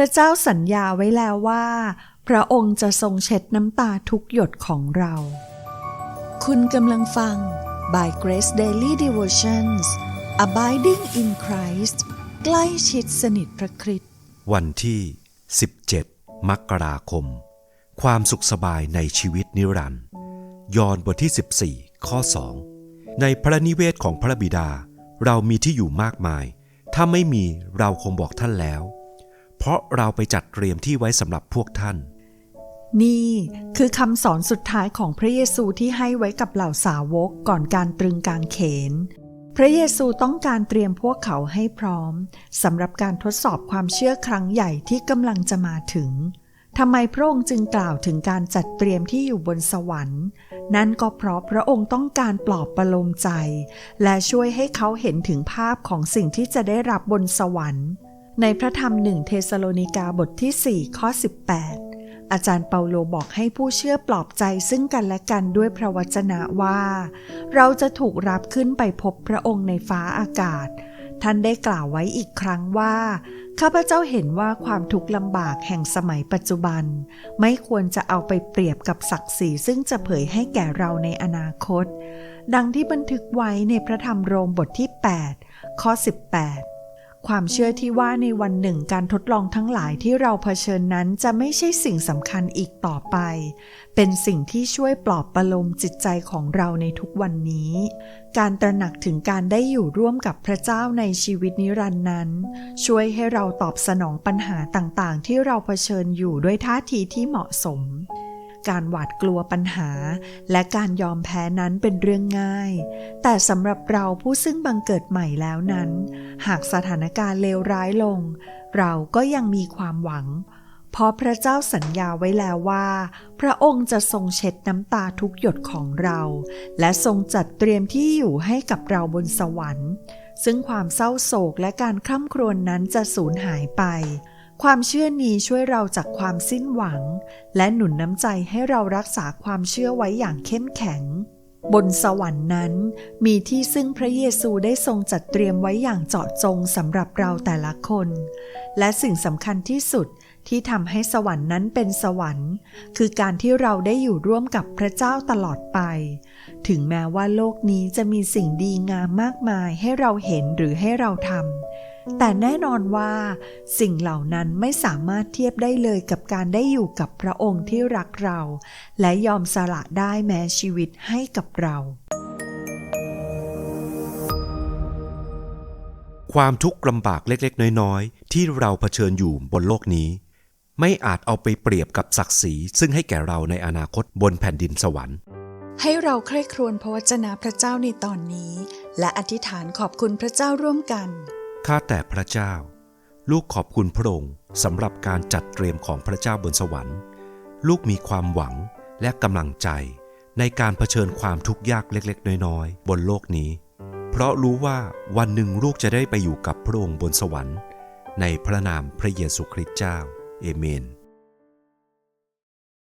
ระเจ้าสัญญาไว้แล้วว่า พระองค์จะทรงเช็ดน้ำตาทุกหยดของเรา คุณกำลังฟัง by Grace Daily Devotions Abiding in Christ ใกล้ชิดสนิทพระคริสต์วันที่ 17 มกราคม ความสุขสบายในชีวิตนิรันดร์ยอห์นบทที่ 14 ข้อ 2 ในพระนิเวศของพระบิดา เรามีที่อยู่มากมาย ถ้าไม่มีเราคงบอกท่านแล้วเพ ราะเราไปจัดเตรียมที่ไว้สำหรับพวกท่าน นี่คือคำสอนสุดท้ายของพระเยซูที่ให้ไว้กับเหล่าสาวกก่อนการตรึงกางเขน พระเยซูต้องการเตรียมพวกเขาให้พร้อมสำหรับการทดสอบความเชื่อครั้งใหญ่ที่กำลังจะมาถึงทำไมพระองค์จึงกล่าวถึงการจัดเตรียมที่อยู่บนสวรรค์ นั่นก็เพราะพระองค์ต้องการปลอบประโลมใจ และช่วยให้เขาเห็นถึงภาพของสิ่งที่จะได้รับบนสวรรค์ ในพระธรรมหนึ่งเทสโลนิกาบทที่ 4 ข้อ 18 อาจารย์เปาโลบอกให้ผู้เชื่อปลอบใจซึ่งกันและกันด้วยพระวจนะว่า เราจะถูกรับขึ้นไปพบพระองค์ในฟ้าอากาศ ท่านได้กล่าวไว้อีกครั้งว่า ข้าพเจ้าเห็นว่าความทุกข์ลำบากแห่งสมัยปัจจุบัน ไม่ควรจะเอาไปเปรียบกับศักดิ์ศรีซึ่งจะเผยให้แก่เราในอนาคต ดังที่บันทึกไว้ในพระธรรมโรมบทที่ 8 ข้อ 18 ความเชื่อที่ว่าในวันหนึ่งการทดลองทั้งหลายที่เราเผชิญนั้นจะไม่ใช่สิ่งสำคัญอีกต่อไป เป็นสิ่งที่ช่วยปลอบประโลมจิตใจของเราในทุกวันนี้ การตระหนักถึงการได้อยู่ร่วมกับพระเจ้าในชีวิตนิรันดร์นั้น ช่วยให้เราตอบสนองปัญหาต่างๆ ที่เราเผชิญอยู่ด้วยท่าทีที่เหมาะสม การหวาดกลัวปัญหา และการยอมแพ้นั้นเป็นเรื่องง่าย แต่สำหรับเราผู้ซึ่งบังเกิดใหม่แล้วนั้น หากสถานการณ์เลวร้ายลง เราก็ยังมีความหวัง เพราะพระเจ้าสัญญาไว้แล้วว่า พระองค์จะทรงเช็ดน้ำตาทุกหยดของเรา และทรงจัดเตรียมที่อยู่ให้กับเราบนสวรรค์ ซึ่งความเศร้าโศกและการคร่ำครวญนนั้นจะสูญหายไป ความเชื่อนี้ช่วยเราจากความสิ้นหวัง และหนุนน้ำใจให้เรารักษาความเชื่อไว้อย่างเข้มแข็ง บนสวรรค์นั้น มีที่ซึ่งพระเยซูได้ทรงจัดเตรียมไว้อย่างเจาะจงสำหรับเราแต่ละคน และสิ่งสำคัญที่สุด ที่ทำให้สวรรค์นั้นเป็นสวรรค์ คือการที่เราได้อยู่ร่วมกับพระเจ้าตลอดไป ถึงแม้ว่าโลกนี้จะมีสิ่งดีงามมากมายให้เราเห็นหรือให้เราทำแต่แน่นอนว่าสิ่งเหล่านั้นไม่สามารถเทียบได้เลยกับการได้อยู่กับพระองค์ที่รักเรา และยอมสละได้แม้ชีวิตให้กับเรา ความทุกข์ลำบากเล็กๆ น้อยๆ ที่เราเผชิญอยู่บนโลกนี้ ไม่อาจเอาไปเปรียบกับศักดิ์ศรีซึ่งให้แก่เราในอนาคตบนแผ่นดินสวรรค์ให้เราใคร่ครวญพระวจนะพระเจ้าในตอนนี้ และอธิษฐานขอบคุณพระเจ้าร่วมกัน ข้าแต่พระเจ้า ลูกขอบคุณพระองค์สำหรับการจัดเตรียมของพระเจ้าบนสวรรค์ ลูกมีความหวังและกำลังใจ ในการเผชิญความทุกข์ยากเล็กๆ น้อยๆ บนโลกนี้ เพราะรู้ว่าวันหนึ่งลูกจะได้ไปอยู่กับพระองค์บนสวรรค์ ในพระนามพระเยซูคริสต์เจ้า เอเมน